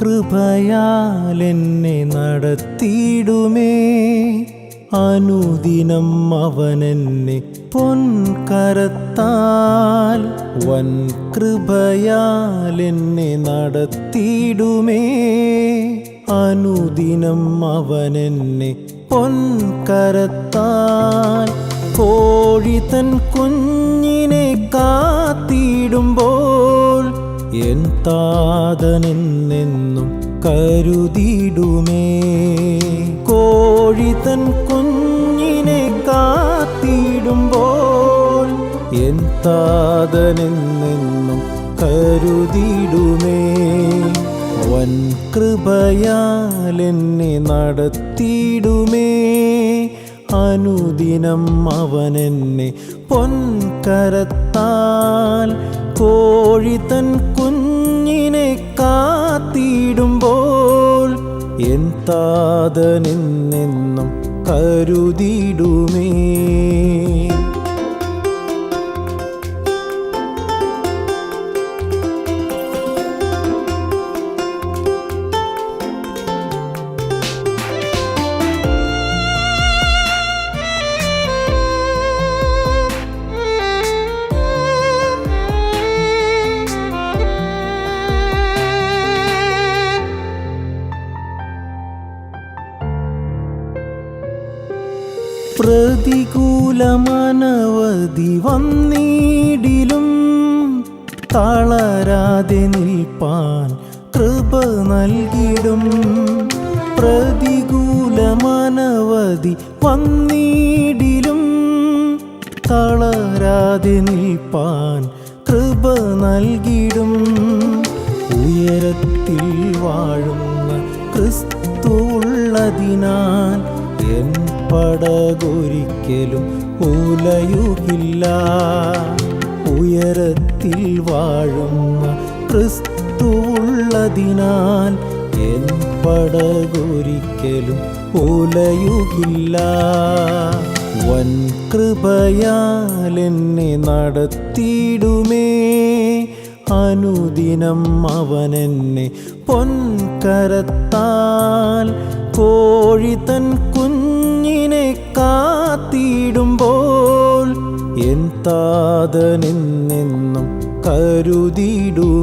കൃപയാൽ എന്നെ നടത്തിയിടുമേ. അനുദിനം അവനെന്നെ പൊൻകരത്താൽ വൻ കൃപയാൽ എന്നെ നടത്തിയിടുമേ. അനുദിനം അവനെന്നെ പൊൻകരത്താൽ കോഴി തൻ കുഞ്ഞിനെ കാത്തിടുമ്പോൾ എൻ താതനെന്നെന്നും കരുതിയിടുമേ. കോഴി തൻ കുഞ്ഞിനെ കാത്തിടുമ്പോൾ എൻ താതനെന്നെന്നും കരുതിയിടുമേ. വൻ കൃപയാലെന്നെ നടത്തിയിടുമേ. അനുദിനം അവനെന്നെ പൊൻകരത്താൽ കോഴി തൻ കുഞ്ഞിനെ കാത്തിടുമ്പോൾ എൻ താതനെന്നെന്നും കരുതിയിടുമേ. പ്രതികൂലമനവധി വന്നിടിലും തളരാതെ നിൽപ്പാൻ കൃപ നൽകിടും. പ്രതികൂലമനവധി വന്നിടിലും തളരാതെ നിൽപ്പാൻ കൃപ നൽകിടും. ഉയരത്തിൽ വാഴുന്ന ക്രിസ്തു ഉള്ളതിനാൽ എൻ പടകൊരിക്കലും ഉലയുകില്ല ഉയരത്തിൽ വാഴുന്ന ക്രിസ്തു ഉള്ളതിനാൽ എൻ പടകൊരിക്കലും ഉലയുകില്ല വൻ കൃപയാലെന്നെ നടത്തിയിടുമേ. അനുദിനം അവനെന്നെ പൊൻകരത്താൽ കോഴി തൻ കുഞ്ഞിനെ എൻ താതനെന്നെന്നും കരുതിയിടുമേ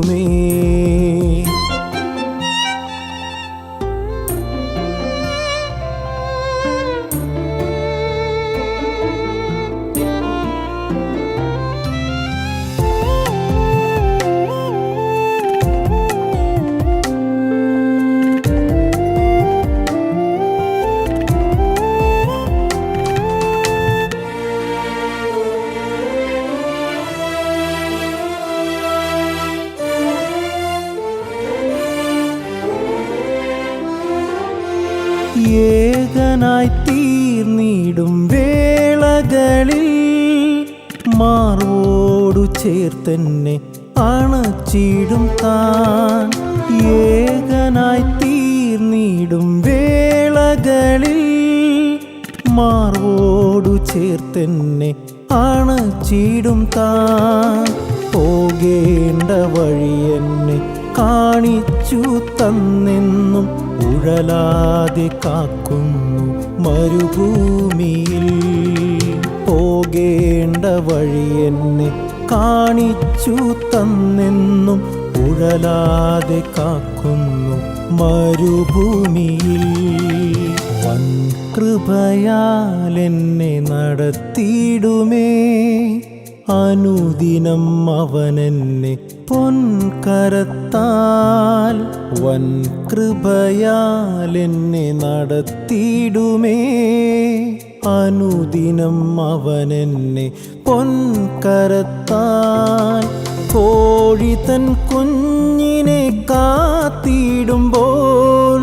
ഏകനായി തീർന്നിടും വേളകളിൽ. മാർവോടു ചേർത്തെന്നെ അണച്ചിടും താൻ. ഏകനായി തീർന്നിടും വേളകളിൽ. മാർവോടു ചേർത്തെന്നെ അണച്ചിടും താൻ. പോകേണ്ട വഴി എന്നെ കാണിച്ചു തന്നെന്നും ഉഴലാതെ കാക്കുന്നു മരുഭൂമിയിൽ. പോകേണ്ട വഴി എന്നെ കാണിച്ചു തന്നെന്നും ഉഴലാതെ കാക്കുന്നു മരുഭൂമിയിൽ. വൻ കൃപയാൽ എന്നെ നടത്തിയിടുമേ. അനുദിനം അവനെന്നെ പൊൻകരത്താൽ വൻ കൃപയാൽ എന്നെ നടത്തിയിടുമേ. അനുദിനം അവനെന്നെ പൊൻകരത്താൽ കോഴി തൻ കുഞ്ഞിനെ കാത്തിടുമ്പോൾ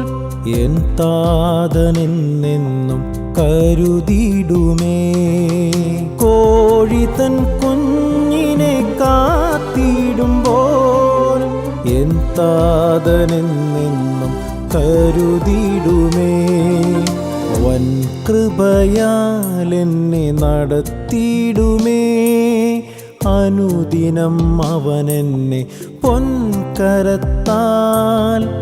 എൻ താതനെന്നെന്നും കരുതിയിടുമേ. കോഴി തൻ എൻ താതനെന്നെന്നും കരുതിയിടുമേ. വൻ കൃപയാലെന്നെ നടത്തിയിടുമേ. അനുദിനം അവനെന്നെ പൊൻകരത്താൽ